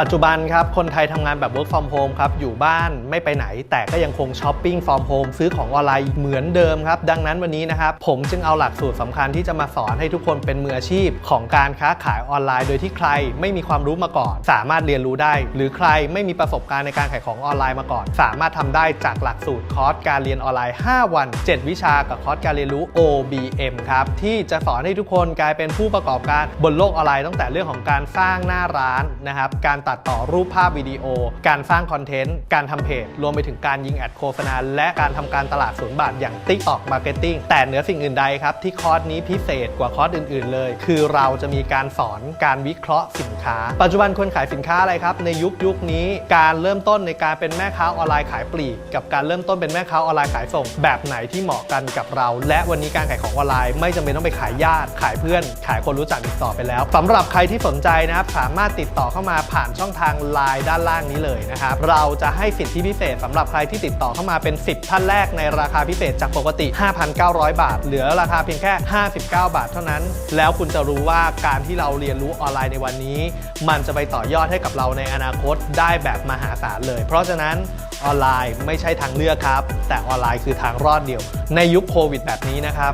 ปัจจุบันครับ คนไทยทำงานแบบ work from home ครับ อยู่บ้านไม่ไปไหน แต่ก็ยังคงช้อปปิ้ง from home ซื้อของออนไลน์เหมือนเดิมครับ ดังนั้นวันนี้นะครับ ผมจึงเอาหลักสูตรสำคัญที่จะมาสอนให้ทุกคนเป็นมืออาชีพ ของการค้าขายออนไลน์ โดยที่ใครไม่มีความรู้มาก่อน สามารถเรียนรู้ได้ หรือใครไม่มีประสบการณ์ในการขายของออนไลน์มาก่อน สามารถทำได้จากหลักสูตรคอร์สการเรียนออนไลน์ 5 วัน 7 วิชากับคอร์สการเรียนรู้ OBM ครับที่จะสอนให้ทุกคนกลายเป็นผู้ประกอบการบนโลกออนไลน์ตั้งแต่เรื่องของการสร้างหน้าร้านนะครับการตัดต่อรูปภาพวิดีโอ การสร้างคอนเทนต์ การทำเพจ รวมไปถึงการยิงแอดโฆษณา และการทำการตลาดศูนย์บาทอย่าง TikTok Marketing แต่เหนือสิ่งอื่นใดครับ ที่คอร์สนี้พิเศษกว่าคอร์สอื่น ๆ เลย คือเราจะมีการสอนการวิเคราะห์สินค้า ปัจจุบันคนขายสินค้าอะไรครับ ในยุคยุคนี้การเริ่มต้นในการเป็นแม่ค้าออนไลน์ขายปลีก กับการเริ่มต้นเป็นแม่ค้าออนไลน์ขายส่ง แบบไหนที่เหมาะกันกับเรา และวันนี้การขายของออนไลน์ ไม่จำเป็นต้องไปขายญาติขายเพื่อน ขายคนรู้จักอีกต่อไปแล้วสำหรับใครที่สนใจนะครับสามารถติดต่อเข้ามาผ่านช่องทางไลน์ด้านล่างนี้เลยนะครับ เราจะให้สิทธิพิเศษสำหรับใครที่ติดต่อเข้ามาเป็น 10 ท่านแรกในราคาพิเศษจากปกติ 5,900 บาท เหลือราคาเพียงแค่ 59 บาทเท่านั้น แล้วคุณจะรู้ว่าการที่เราเรียนรู้ออนไลน์ในวันนี้ มันจะไปต่อยอดให้กับเราในอนาคตได้แบบมหาศาลเลย เพราะฉะนั้นออนไลน์ไม่ใช่ทางเลือกครับ แต่ออนไลน์คือทางรอดเดียว ในยุคโควิดแบบนี้นะครับ